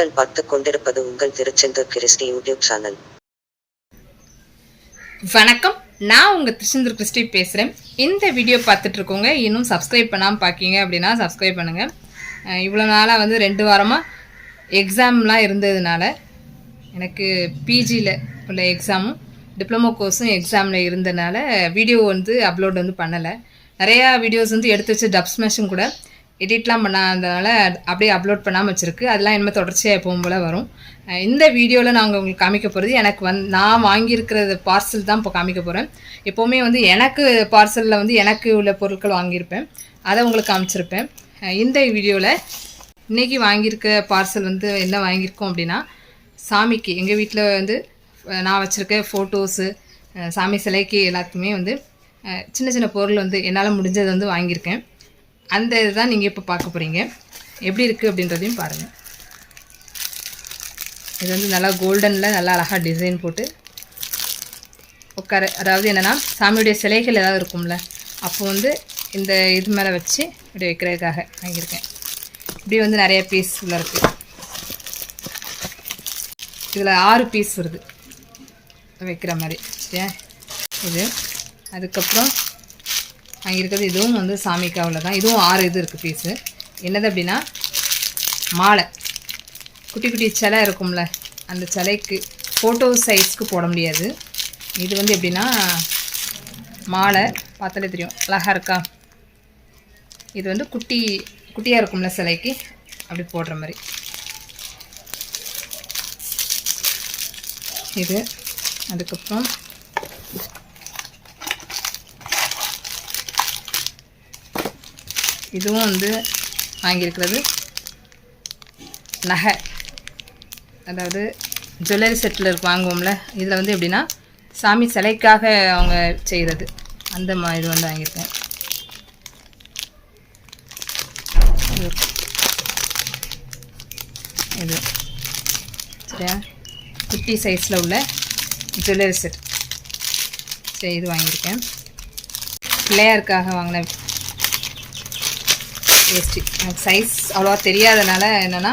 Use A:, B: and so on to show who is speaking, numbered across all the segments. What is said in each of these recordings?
A: நீங்கள் பார்த்து கொண்டிருப்பது உங்கள் திருச்செந்தூர் கிறிஸ்டி யூடியூப் சேனல்.
B: வணக்கம். நான் உங்கள் திருச்செந்தூர் கிறிஸ்டி பேசுகிறேன் இந்த வீடியோ பார்த்துட்டு இருக்கோங்க இன்னும் சப்ஸ்கிரைப் பண்ணாமல் பார்க்கீங்க அப்படின்னா சப்ஸ்கிரைப் பண்ணுங்கள் இவ்வளோ நாளாக வந்து ரெண்டு வாரமாக எக்ஸாம்லாம் இருந்ததுனால எனக்கு பிஜியில் உள்ள எக்ஸாமும் டிப்ளமோ கோர்ஸும் எக்ஸாமில் இருந்தனால வீடியோ வந்து அப்லோட் வந்து பண்ணலை. நிறையா வீடியோஸ் வந்து எடுத்து வச்சு டப்ஸ்மேஷும் கூட எடிட்லாம் பண்ணாதனால அப்படியே அப்லோட் பண்ணாமல் வச்சுருக்கு. அதெல்லாம் இனிமேல் தொடர்ச்சியாக எப்பவும் போல் வரும். இந்த வீடியோவில் நாங்கள் உங்களுக்கு காமிக்க போகிறது எனக்கு வந்து நான் வாங்கியிருக்கிறது பார்சல் தான் இப்போ காமிக்க போகிறேன் எப்போவுமே வந்து எனக்கு பார்சலில் வந்து எனக்கு உள்ள பொருட்கள் வாங்கியிருப்பேன். அதை உங்களுக்கு காமிச்சிருப்பேன். இந்த வீடியோவில் இன்றைக்கி வாங்கியிருக்க பார்சல் வந்து என்ன வாங்கியிருக்கோம் அப்படின்னா சாமிக்கு எங்கள் வீட்டில் வந்து நான் வச்சுருக்க ஃபோட்டோஸு சாமி சிலைக்கு எல்லாத்துக்குமே வந்து சின்ன சின்ன பொருள் வந்து என்னால் முடிஞ்சது வந்து வாங்கியிருக்கேன். அந்த இதுதான் நீங்கள் இப்போ பார்க்க போகிறீங்க எப்படி இருக்குது அப்படின்றதையும் பாருங்கள் இது வந்து நல்லா கோல்டனில் நல்லா அழகாக டிசைன் போட்டு உட்கார அதாவது என்னென்னா சாமியுடைய சிலைகள் ஏதாவது இருக்கும்ல அப்போ வந்து இந்த இது மேலே வச்சு இப்படி வைக்கிறதுக்காக வாங்கியிருக்கேன். இப்படி வந்து நிறைய பீஸ் உள்ள இருக்குது இதில் ஆறு பீஸ் வருது. வைக்கிற மாதிரி. சரியா இது. அதுக்கப்புறம் அங்கே இருக்கிறது இதுவும் வந்து சாமிக்காவில் தான். இதுவும் ஆறு இது இருக்குது பீஸு என்னது அப்படின்னா மாலை. குட்டி குட்டி சிலை இருக்கும்ல அந்த சிலைக்கு ஃபோட்டோ சைஸ்க்கு போட முடியாது. இது வந்து எப்படின்னா மாலை. பார்த்தாலே தெரியும் அழகாக இருக்கா? இது வந்து குட்டி குட்டியாக இருக்கும்ல சிலைக்கு. அப்படி போடுற மாதிரி. இது. அதுக்கப்புறம் இதுவும் வந்து வாங்கியிருக்கிறது நகை. அதாவது ஜுவல்லரி செட்டில் இருக்கு வாங்குவோம்ல. இதில் வந்து எப்படின்னா சாமி சிலைக்காக அவங்க செய்கிறது அந்த மா இது வந்து வாங்கியிருக்கேன். இது. இது சரியா? குட்டி சைஸில் உள்ள ஜுவல்லரி செட் சரி இது வாங்கியிருக்கேன். பிள்ளையாருக்காக வாங்கின வேஸ்ட்டு எனக்கு சைஸ் அவ்வளோவா தெரியாதனால என்னென்னா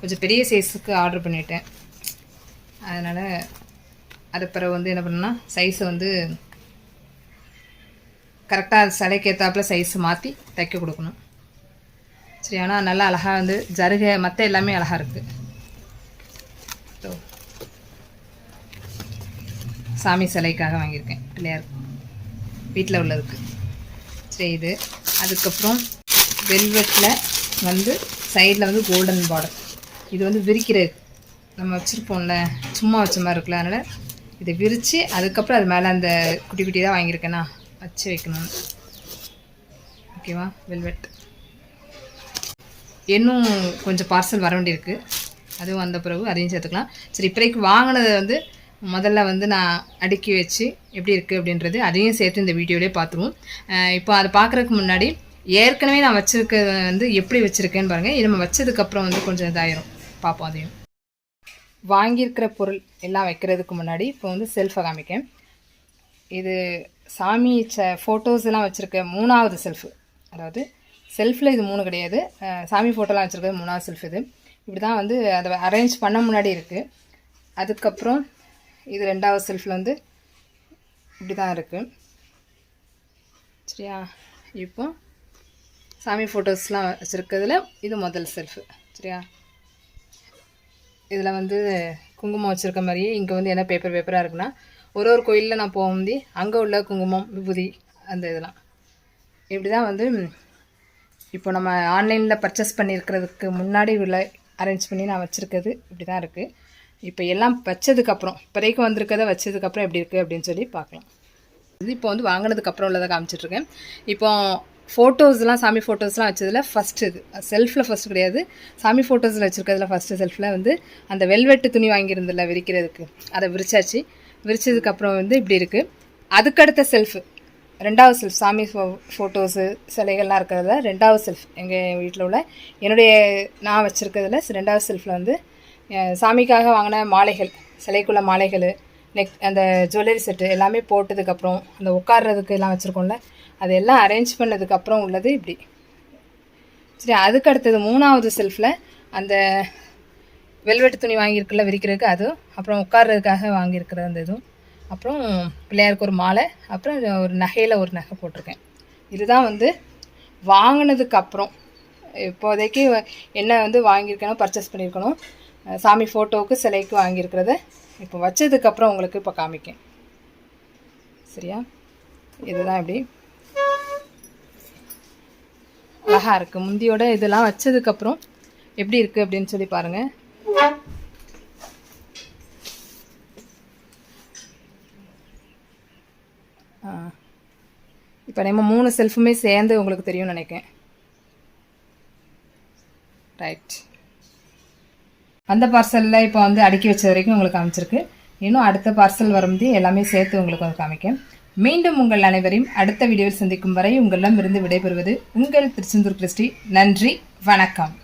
B: கொஞ்சம் பெரிய சைஸுக்கு ஆர்டர் பண்ணிட்டேன். அதனால் அது பிறகு வந்து என்ன பண்ணேன்னா சைஸை வந்து கரெக்டாக சிலைக்கு ஏற்றாப்புல சைஸை மாற்றி தைக்க கொடுக்கணும். சரி ஆனால் நல்லா அழகாக வந்து ஜருகை மற்ற எல்லாமே அழகாக இருக்குது ஸோ சாமி சிலைக்காக வாங்கியிருக்கேன். பிள்ளையார் வீட்டில் உள்ளதுக்கு. சரி இது. அதுக்கப்புறம் வெல்வெட்டில் வந்து சைடில் வந்து கோல்டன் பார்டர் இது வந்து விரிக்கிறது. நம்ம வச்சுருப்போம்ல சும்மா வச்ச மாதிரி இருக்குல்ல அதனால் இதை விரித்து அதுக்கப்புறம் அது மேலே அந்த குட்டி குட்டி தான் வாங்கியிருக்கேனா? வச்சு வைக்கணும் ஓகேவா வெல்வெட் இன்னும் கொஞ்சம் பார்சல் வர வேண்டியிருக்கு. அதுவும் வந்த பிறகு அதையும் சேர்த்துக்கலாம். சரி இப்போதைக்கு வாங்கினதை வந்து முதல்ல வந்து நான் அடுக்கி வச்சு எப்படி இருக்குது அப்படின்றது அதையும் சேர்த்து இந்த வீடியோலேயே பார்த்துருவோம். இப்போ அதை பார்க்குறதுக்கு முன்னாடி ஏற்கனவே நான் வச்சுருக்கிறது வந்து எப்படி வச்சுருக்கேன்னு பாருங்கள் இது நம்ம வச்சதுக்கப்புறம் வந்து கொஞ்சம் இதாயிரும். பார்ப்போம் அதையும். வாங்கியிருக்கிற பொருள் எல்லாம் வைக்கிறதுக்கு முன்னாடி இப்போ வந்து செல்ஃபை காமிக்கேன். இது சாமி ச ஃபோட்டோஸ் எல்லாம் வச்சுருக்க மூணாவது செல்ஃபு அதாவது செல்ஃபில் இது மூணு கிடையாது. சாமி ஃபோட்டோலாம் வச்சுருக்கிறது மூணாவது செல்ஃப் இது. இப்படி தான் வந்து அதை அரேஞ்ச் பண்ண முன்னாடி இருக்குது அதுக்கப்புறம் இது ரெண்டாவது செல்ஃபில் வந்து இப்படி தான் இருக்குது சரியா? இப்போ சாமி ஃபோட்டோஸ்லாம் வச்சுருக்கிறதுல இது முதல் செல்ஃபு சரியா? இதில் வந்து குங்குமம் வச்சுருக்க மாதிரியே இங்கே வந்து என்ன பேப்பர் பேப்பராக இருக்குன்னா ஒரு ஒரு கோயிலில் நான் போகும்போது அங்கே உள்ள குங்குமம் விபூதி அந்த இதெல்லாம். இப்படி தான் வந்து இப்போ நம்ம ஆன்லைனில் பர்ச்சேஸ் பண்ணியிருக்கிறதுக்கு முன்னாடி உள்ள அரேஞ்ச் பண்ணி நான் வச்சுருக்கிறது இப்படி தான் இருக்குது இப்போ எல்லாம் வச்சதுக்கப்புறம் இப்போதைக்கு வந்திருக்கதை வச்சதுக்கப்புறம் எப்படி இருக்குது அப்படின்னு சொல்லி பார்க்கலாம். இது இப்போ வந்து வாங்கினதுக்கப்புறம் உள்ளதை காமிச்சிட்ருக்கேன் இப்போ ஃபோட்டோஸ்லாம் சாமி ஃபோட்டோஸ்லாம் வச்சதில் ஃபஸ்ட்டு இது. செல்ஃபில் ஃபஸ்ட்டு கிடையாது. சாமி ஃபோட்டோஸில் வச்சுருக்கிறதுல ஃபஸ்ட்டு செல்ஃபில் வந்து அந்த வெல்வெட்டு துணி வாங்கியிருந்தில்ல விரிக்கிறதுக்கு. அதை விரிச்சாச்சு. விரிச்சதுக்கப்புறம் வந்து இப்படி இருக்குது அதுக்கடுத்த செல்ஃபு ரெண்டாவது செல்ஃப் சாமி ஃபோ ஃபோட்டோஸு சிலைகள்லாம் இருக்கிறதுல ரெண்டாவது செல்ஃப் எங்கள் வீட்டில் உள்ள என்னுடைய நான் வச்சுருக்கிறதுல ரெண்டாவது செல்ஃபில் வந்து சாமிக்காக வாங்கின மாலைகள் சிலைக்குள்ள மாலைகள் நெக் அந்த ஜுவல்லரி செட்டு எல்லாமே போட்டதுக்கப்புறம் அந்த உட்கார்றதுக்கு எல்லாம் வச்சுருக்கோம்ல அது எல்லாம் அரேஞ்ச் பண்ணதுக்கப்புறம் உள்ளது இப்படி. சரி அதுக்கு அடுத்தது மூணாவது செல்ஃபில் அந்த வெல்வெட்டு துணி வாங்கியிருக்குல்ல விரிக்கிறதுக்கு அதுவும் அப்புறம் உட்கார்றதுக்காக வாங்கியிருக்கிற அந்த இதுவும் அப்புறம் பிள்ளையாருக்கு ஒரு மாலை அப்புறம் ஒரு நகையில் ஒரு நகை போட்டிருக்கேன். இதுதான் வந்து வாங்கினதுக்கப்புறம் இப்போதைக்கு என்ன வந்து வாங்கியிருக்கணும் பர்ச்சேஸ் பண்ணியிருக்கணும். சாமி ஃபோட்டோவுக்கு சிலைக்கு வாங்கியிருக்கிறத. இப்போ வச்சதுக்கப்புறம் உங்களுக்கு இப்போ காமிக்கேன். சரியா? இதுதான் இப்படி. அழகாக இருக்குது முந்தியோட இதெல்லாம் வச்சதுக்கப்புறம் எப்படி இருக்குது அப்படின்னு சொல்லி பாருங்கள் இப்போ நம்ம மூணு செல்ஃபுமே சேர்ந்து உங்களுக்கு தெரியும்னு நினைக்கிறேன். ரைட் அந்த பார்சலில் இப்போ வந்து அடுக்கி வச்ச வரைக்கும் உங்களுக்கு காமிச்சிருக்கு. இன்னும் அடுத்த பார்சல் வரும்போது எல்லாமே சேர்த்து உங்களுக்கு வந்து காமிக்கும் மீண்டும் உங்கள் அனைவரையும் அடுத்த வீடியோவில் சந்திக்கும் வரை உங்களிடம் இருந்து விடைபெறுவது உங்கள் திருச்செந்தூர் கிறிஸ்டி. நன்றி வணக்கம்.